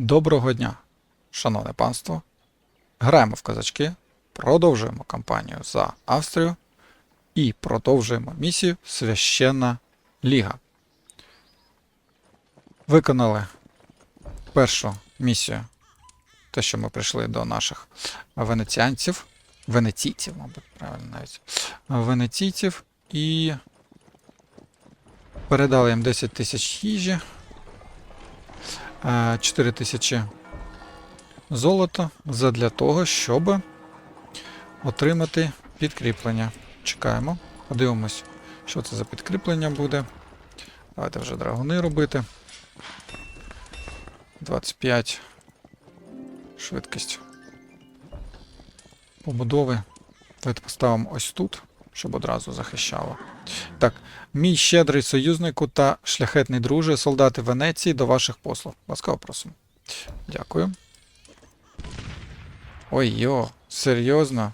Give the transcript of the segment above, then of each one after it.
Доброго дня, шановне панство. Граємо в козачки, продовжуємо кампанію за Австрію і продовжуємо місію Священна Ліга. Виконали першу місію, те, що ми прийшли до наших венеціанців, венеційців, мабуть, правильно навіть, венеційців і передали їм 10 тисяч їжі. 4 тисячі золота задля того, щоб отримати підкріплення. Чекаємо, подивимось, що це за підкріплення буде. Давайте вже драгуни робити. 25 швидкість побудови. Давайте поставимо ось тут, щоб одразу захищало. Так, мій щедрий союзнику та шляхетний друже, солдати Венеції до ваших послуг. Ласкаво просимо. Дякую. Ой йо, серйозно.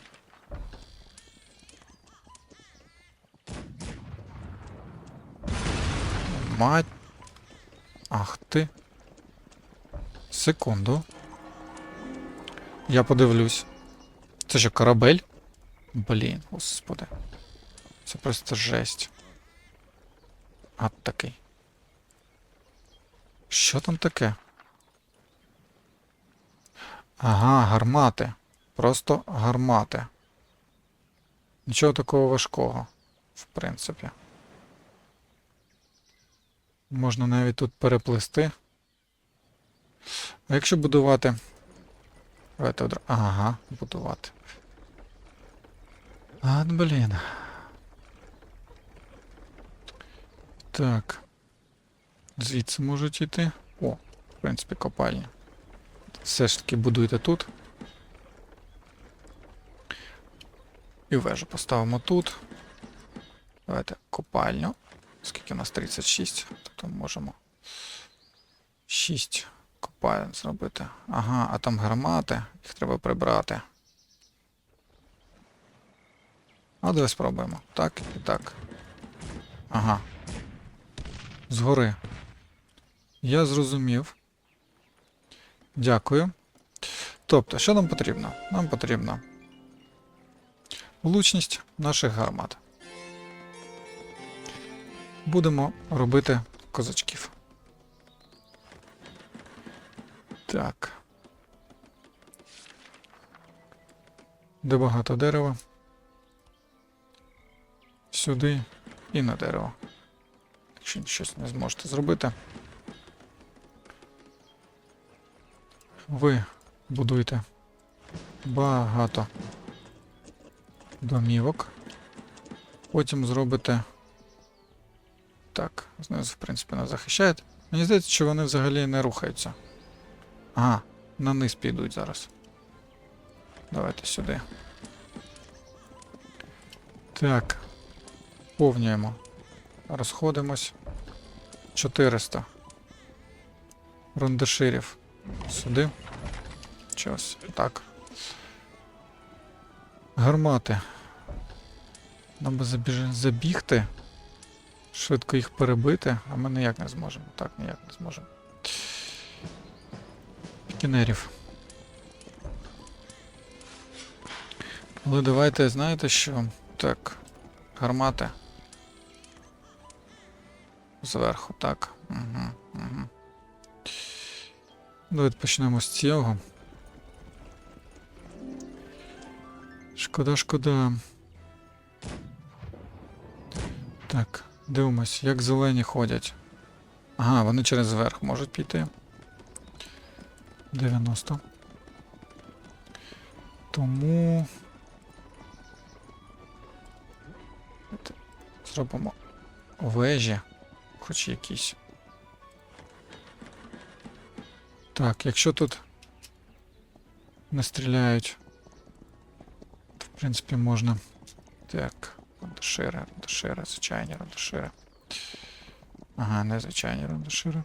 Мать. Ах ти. Секунду. Я подивлюсь. Це що, корабель? Блін, господи. Це просто жесть. От такий. Що там таке? Ага, гармати. Просто гармати. Нічого такого важкого, в принципі. Можна навіть тут переплисти. А якщо будувати. Давайте одра... Ага, будувати. А, блін. Так. Звідси можуть йти. О, в принципі, копальня. Все ж таки будуйте тут. І вежу поставимо тут. Давайте копальню. Скільки у нас 36, тобто можемо 6 копалень зробити. Ага, а там гармати, їх треба прибрати. А давай спробуємо. Так і так. Ага. Згори. Я зрозумів. Дякую. Тобто, що нам потрібно? Нам потрібно влучність наших гармат. Будемо робити козачків. Так. Де багато дерева. Сюди і на дерево. Якщо щось не зможете зробити. Ви будуєте багато домівок. Потім зробите. Так, знизу, в принципі, нас захищають. Мені здається, що вони взагалі не рухаються. Ага, на низ підуть зараз. Давайте сюди. Так. Повнюємо. Розходимось. 400. Рундеширів. Сюди. Чогось. Так. Гармати. Нам би забіж... забігти. Швидко їх перебити, а ми ніяк не зможемо. Так, ніяк не зможемо. Пікінерів. Але давайте, знаєте що? Так. Гармати. Зверху, так. Угу, угу. Давайте почнемо з цього. Шкода, шкода. Так, дивимось, як зелені ходять. Ага, вони через верх можуть піти. 90. Тому. Зробимо вежі. Хоч якісь. Так, якщо тут не стріляють, то в принципі можна. Так, рандашири, рандашири, звичайні рандашири. Ага, не звичайні рандашири.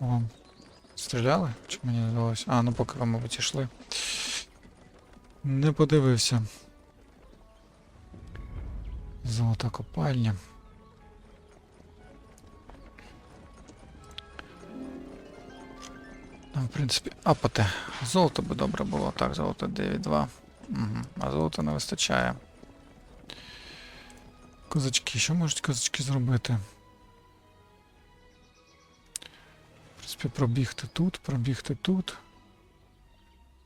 О, стріляли? Чи мені здалося? А, ну поки ви, мабуть, йшли. Не подивився. Золота копальня. В принципі, апати. Золото би добре було. Так, золото 9-2. Угу. А золота не вистачає. Козачки, що можуть козачки зробити? В принципі, пробігти тут, пробігти тут.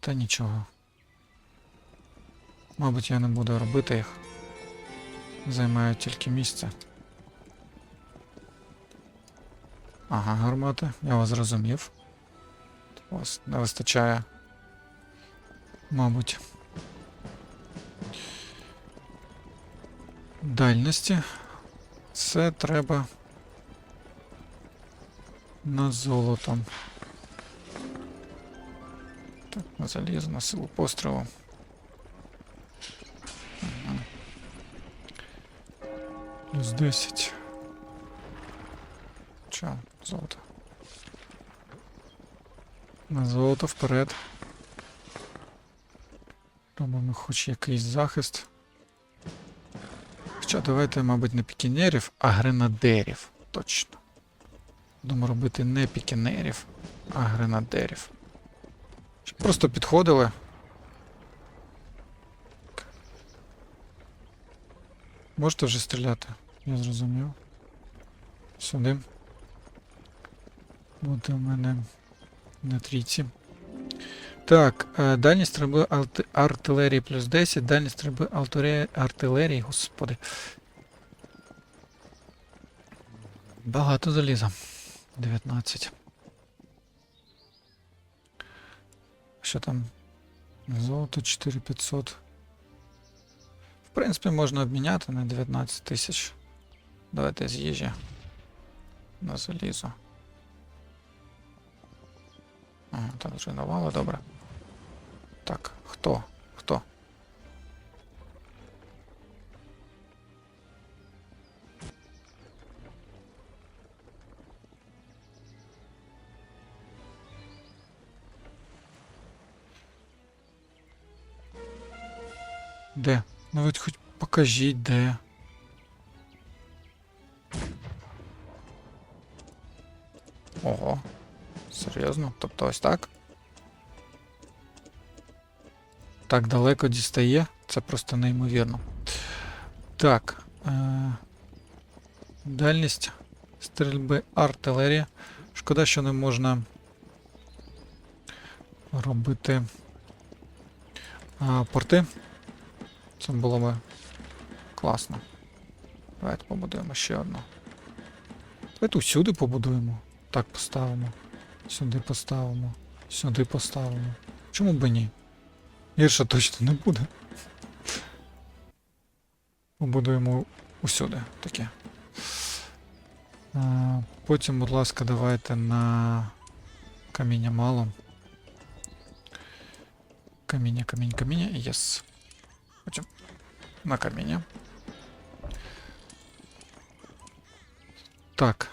Та нічого. Мабуть, я не буду робити їх. Займають тільки місце. Ага, гармати, я вас зрозумів. У вас не вистачає. Мабуть. Дальності. Це треба на золото. Так, на залізо, на силу пострілу. Плюс 10. Чо, золото. На золото вперед. Робимо хоч якийсь захист. Хоча давайте, мабуть, не пікінерів, а гренадерів. Точно. Будемо робити не пікінерів, а гренадерів. Щоб просто підходили. Можете вже стріляти, я зрозумів. Сюди. Буде в мене на трійці. Так, е, дальність стрільби артилерії плюс 10, дальність стрільби артилерії, господи. Багато заліза. 19. Що там? Золото 4500. В принципі, можна обміняти на 19 тисяч. Давайте з їжі. На залізо. Ага, так вже навало, добре. Так, хто? Хто? Де? Ну ви хоч покажіть, де. Серйозно? Тобто ось так? Так далеко дістає? Це просто неймовірно. Так. Е- дальність стрільби артилерія. Шкода, що не можна робити порти. Це було би класно. Давайте побудуємо ще одну. Давайте усюди побудуємо. Так поставимо. Сюди поставимо. Сюди поставимо. Чому б і ні? Гірше точно не буде. Побудуємо усюди таке. А, потім, будь ласка, давайте на каміння мало. Каміння, камінь, каміння. Єс. Потім на каміння. Так.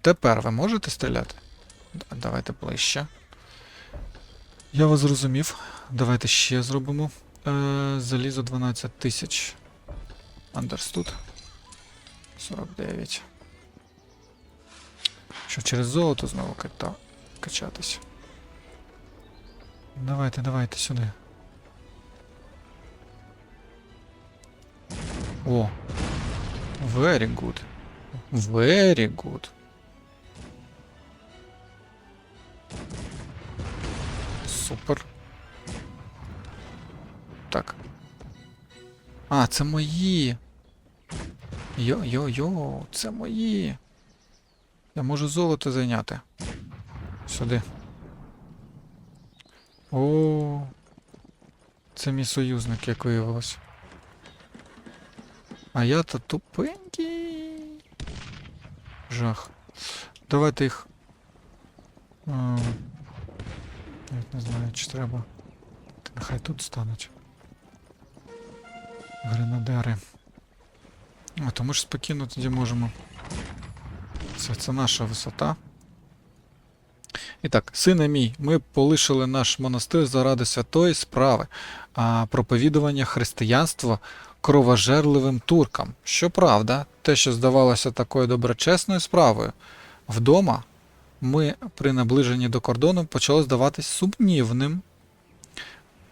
Тепер ви можете стріляти? Давайте ближче. Я вас зрозумів. Давайте ще зробимо. Е, залізо 12 тисяч. Understood. 49. Що через золото знову ката... качатись. Давайте, давайте сюди. О. Very good. Very good. Супер. Так. А, це мої. Йо-йо-йо, це мої. Я можу золото зайняти. Сюди. О. Це мій союзник, як виявилось. А я то тупенький. Жах. Давайте їх. Навіть не знаю, чи треба. Нехай тут стануть. Гренадери. А, то ми ж спокійно тоді можемо. Це, це наша висота. І так, сине мій, ми полишили наш монастир заради святої справи, а проповідування християнства кровожерливим туркам. Щоправда, те, що здавалося такою доброчесною справою, вдома ми при наближенні до кордону почало здаватись сумнівним.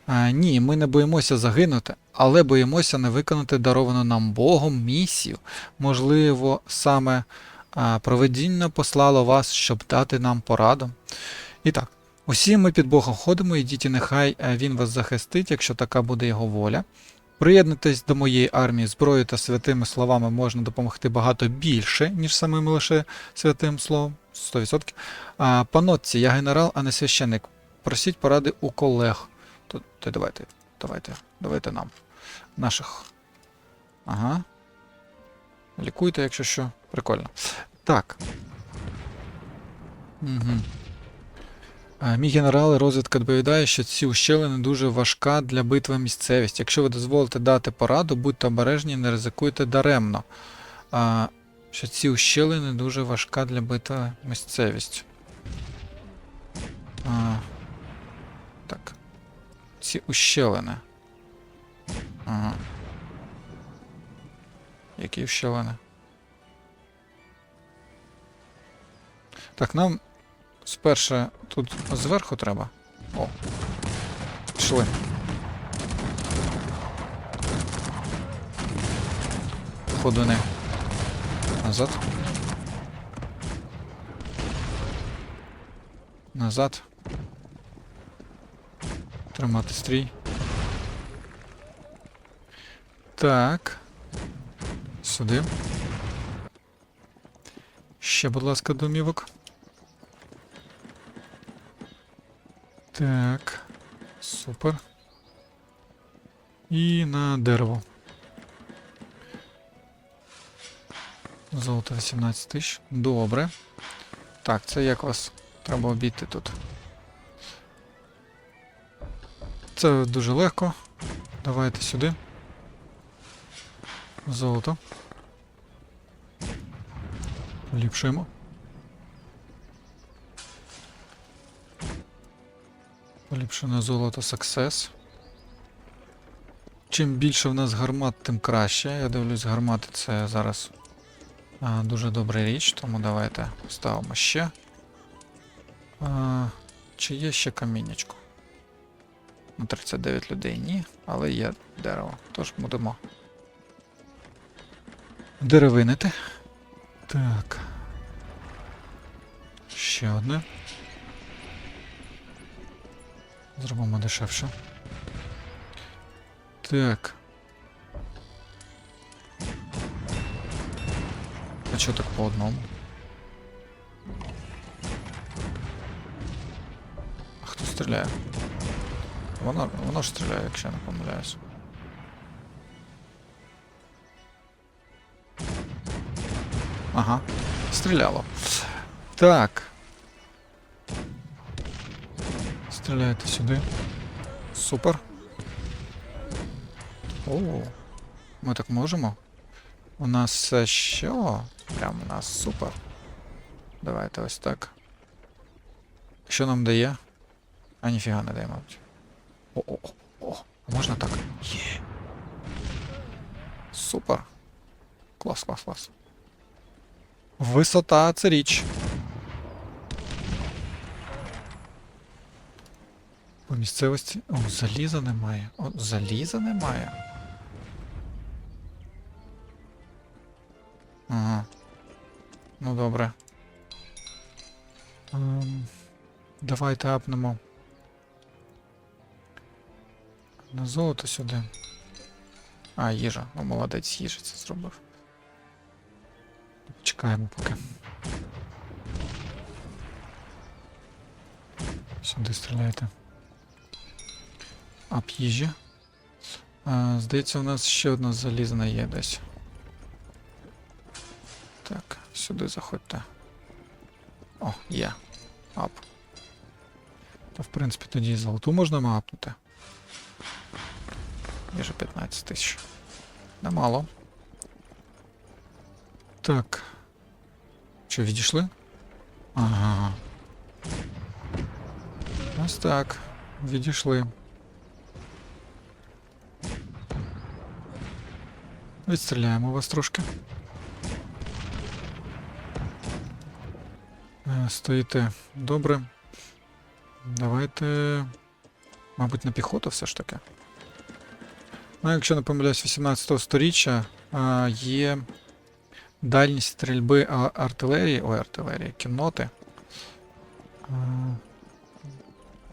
А, ні, ми не боїмося загинути, але боїмося не виконати даровану нам Богом місію. Можливо, саме а, проведіння послало вас, щоб дати нам пораду. І так, усі ми під Богом ходимо, і нехай е, Він вас захистить, якщо така буде його воля. Приєднуйтесь до моєї армії зброєю та святими словами можна допомогти багато більше, ніж самим лише святим словом. 100%. А, панотці, я генерал, а не священник. Просіть поради у колег. То, то давайте, давайте, давайте нам. Наших. Ага. Лікуйте, якщо що. Прикольно. Так. Угу. Мій генерал розвідка доповідає, що ці ущелини дуже важка для битви місцевість. Якщо ви дозволите дати пораду, будьте обережні, не ризикуйте даремно. А, що ці ущелини дуже важка для битви місцевість. А, так. Ці ущелини. Ага. Які ущелини? Так, нам спершу тут зверху треба. О. Пішли. Ходуни. Назад. Назад. Тримати стрій. Так. Сюди. Ще, будь ласка, домівок. Так. Супер. І на дерево. Золото 18 тисяч. Добре. Так, це як вас треба обійти тут. Це дуже легко. Давайте сюди. Золото. Поліпшуємо. Поліпшене золото Success. Чим більше в нас гармат, тим краще. Я дивлюсь, гармати це зараз а, дуже добра річ, тому давайте ставимо ще. А, чи є ще каміннячко? На 39 людей ні, але є дерево. Тож будемо деревинити. Так. Ще одне. Зробимо дешевше. Так. А чого так по одному? А хто стріляє? Воно, воно ж стріляє, якщо я не помиляюсь. Ага, стріляло. Так. Стріляйте сюди. Супер. О, ми так можемо? У нас що? Прям у нас супер. Давайте ось так. Що нам дає? А ніфіга не дає, мабуть. О-о-о. А можна так? Є. Супер. Клас, клас, клас. Висота це річ. По місцевості. О, заліза немає. О, заліза немає. Ага. Ну добре. Ем, давайте апнемо. На золото сюди. А, їжа. О, молодець, їжа це зробив. Чекаємо поки. Сюди стріляйте. Ап їжі. Здається, у нас ще одна залізна є десь. Так, сюди заходьте. О, є. Ап. Та в принципі тоді золоту можна мапнути. Є 15 тисяч. Немало. Так. Що, відійшли? Ага. Ось так. Відійшли. Відстріляємо вас трошки. Е, Стоїте добре. Давайте. Мабуть, на піхоту все ж таки. Ну, якщо не помиляюсь, 18 сторіччя а, є дальність стрільби артилерії, ой, артилерії, кінноти. А,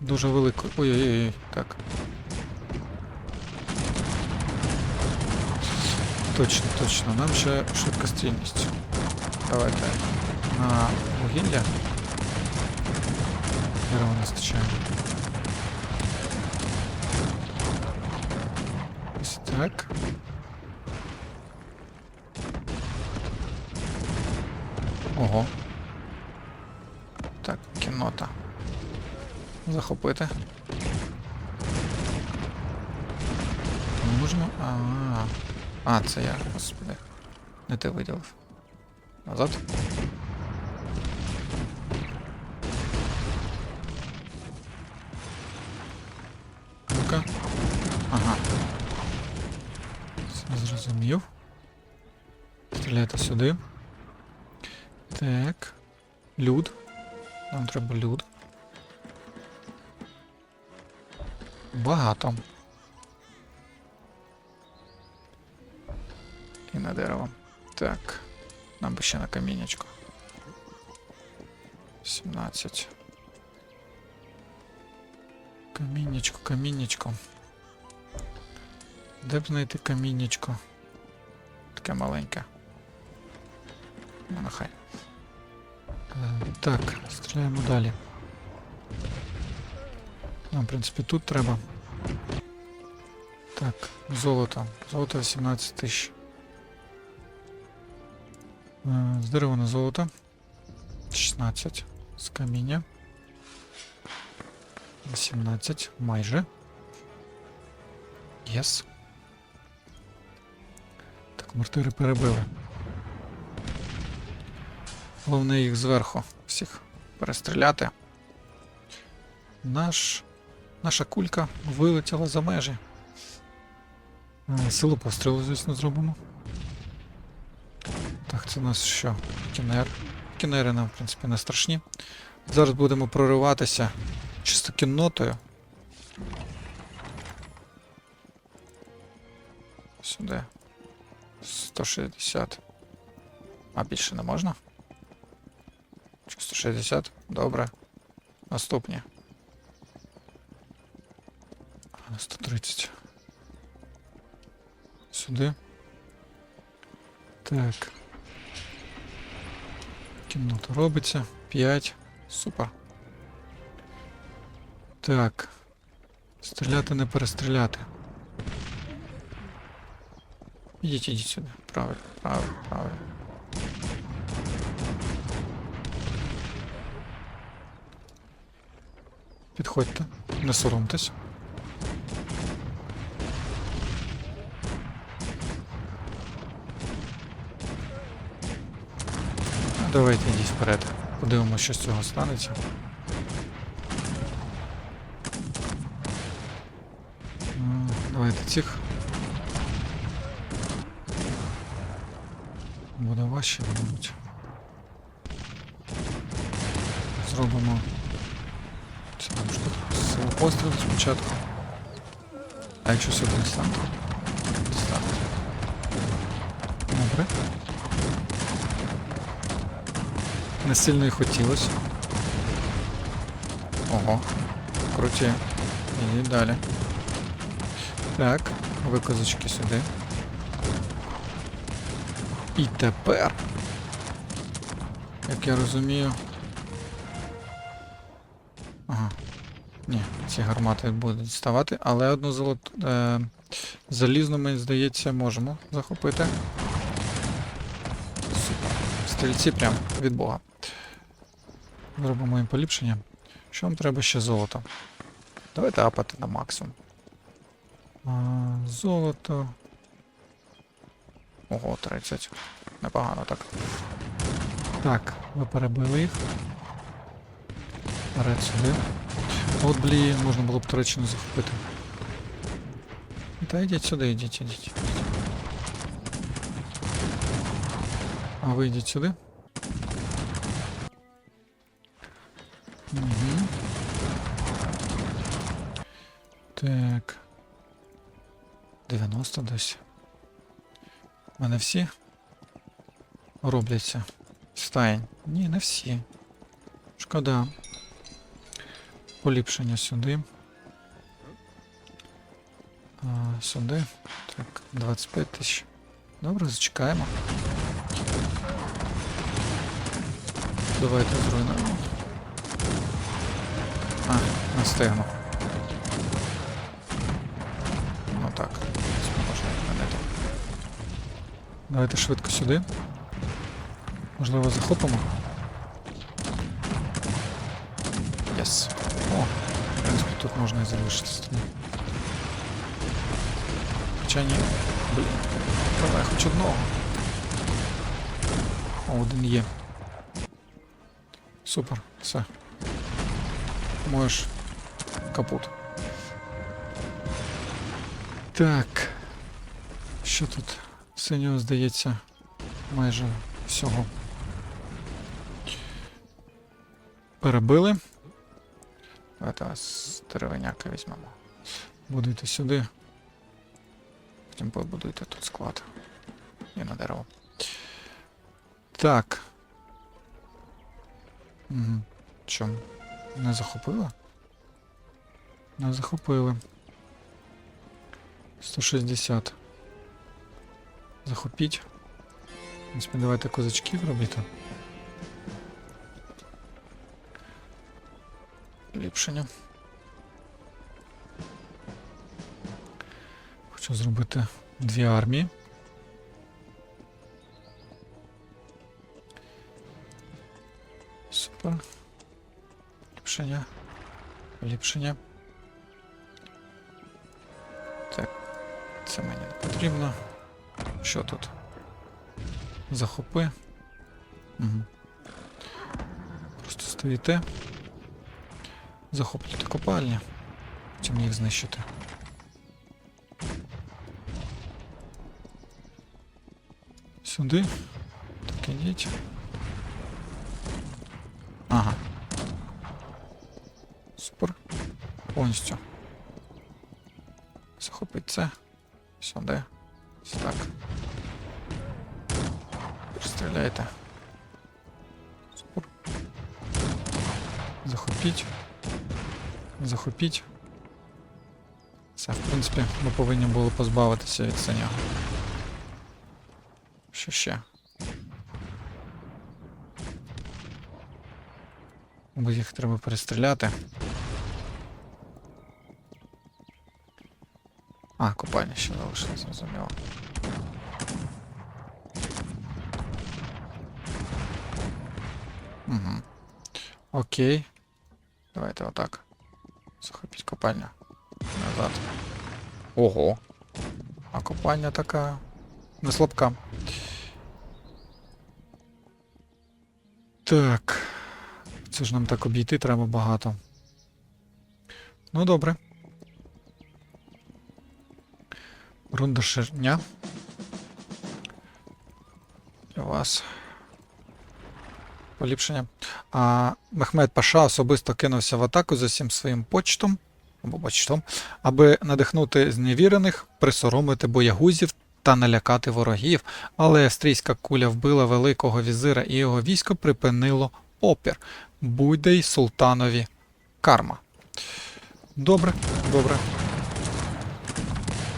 дуже велико. Ой-ой-ой, так. Точно, точно. Нам ще швидкострільність. Давайте на вугілля. Дерева не стачає. Ось так. Ого. Так, кіннота. Захопити. Не можемо. А, А, це я, господи. Не ти виділив. Назад. Ну-ка. Ага. Все зрозумів. Стріляйте сюди. Так. Люд. Нам треба люд. Багато. І на дерево. Так. Нам би ще на камінечко. 17. Камінечко, камінечко. Де б знайти камінечко? Таке маленьке. Ну, нехай. Е, так, стріляємо далі. Нам, в принципі, тут треба. Так, золото. Золото 18 тисяч. Е, З дерева на золото. 16. З каміння. 18. Майже. Єс. Так, мортири перебили. Головне їх зверху всіх перестріляти. Наш, наша кулька вилетіла за межі. Е, Силу пострілу, звісно, зробимо. Це у нас що? Кінер. Кінери нам, в принципі, не страшні. Зараз будемо прориватися чисто кіннотою. Сюди. 160. А більше не можна? Чи 160? Добре. Наступні. А, 130. Сюди. Так. Кімната робиться. 5. Супер. Так. Стріляти не перестріляти. Ідіть, ідіть сюди. Правильно, правильно, правильно. Підходьте, не соромтесь. Давайте йдіть вперед. Подивимося, що з цього станеться. Давайте цих. Буде важче, мабуть. Зробимо. Це нам що тут? Силу пострілу спочатку. А якщо сюди? Дістану. Добре. Не сильно і хотілося. Ого. Круті. Ідіть далі. Так, ви козачки сюди. І тепер. Як я розумію. Ага. Ні, ці гармати будуть ставати, але одну золоту. Е, залізну, мені здається, можемо захопити. Супер. Стрільці прям від Бога. Зробимо їм поліпшення. Що нам треба ще золото? Давайте апати на максимум. А, золото. Ого, 30. Непогано так. Так, ви перебили їх. Вперед сюди. От, блін, можна було б Туреччину захопити. Та йдіть сюди, йдіть, йдіть. А ви йдіть сюди. Угу. Так. 90 десь. У мене всі робляться. Стаєнь. Ні, не всі. Шкода. Поліпшення сюди. А, сюди. Так, 25 тисяч. Добре, зачекаємо. Давайте зруйнуємо. А, не встигну. Ну так, можна відмінити. Давайте швидко сюди. Можливо, захопимо. Єс. О, в принципі, тут можна і залишитися тоді. Хоча ні. Блін. Давай хоч одного. О, один є. Супер, все. Можеш капут. Так. Що тут? Синього, здається, майже всього. Перебили. Давайте ось деревеняка візьмемо. Будуйте сюди. Потім побудуйте тут склад. І на дерево. Так. Угу. Чому? Не захопили? Не захопили. 160. Захопіть. Принципі, давайте козачків робити. Ліпшення. Хочу зробити дві армії. Супер. Ліпшення. Ліпшення. Так. Це мені не потрібно. Що тут? Захопи. Угу. Просто стоїте. Захоплюйте копальні. Потім їх знищити. Сюди. Так ідіть. Ага. Супер. Повністю. Захопить це. Сюди. Ось так. Розстріляйте. Супер. Захопіть. Захопіть. Це, в принципі, ми повинні були позбавитися від синього. Що ще? Бо їх треба перестріляти. А, копальня ще залишилась, зрозуміло. Угу. Окей. Давайте отак. Захопіть копальня. Назад. Ого. А копальня така. Не слабка. Так. Це ж нам так обійти треба багато. Ну добре. Рунда ширня. Для вас. Поліпшення. А Мехмед Паша особисто кинувся в атаку за всім своїм почтом або почтом, аби надихнути зневірених, присоромити боягузів та налякати ворогів, але австрійська куля вбила великого візира і його військо припинило опір. Буде й султанові карма. Добре, добре.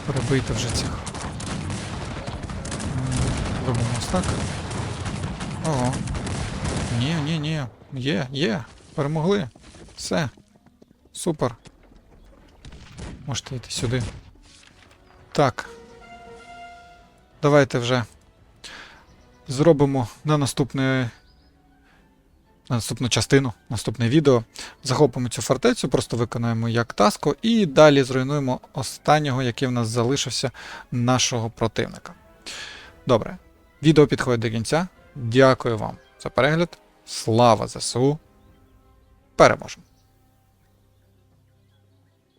Перебийте вже цих. Робимо ось так. Ого. Ні, ні, ні. Є, є. Перемогли. Все. Супер. Можете йти сюди. Так. Давайте вже зробимо на наступне. На наступну частину, наступне відео. Захопимо цю фортецю, просто виконаємо як таску, і далі зруйнуємо останнього, який в нас залишився нашого противника. Добре. Відео підходить до кінця. Дякую вам за перегляд. Слава ЗСУ! Переможемо!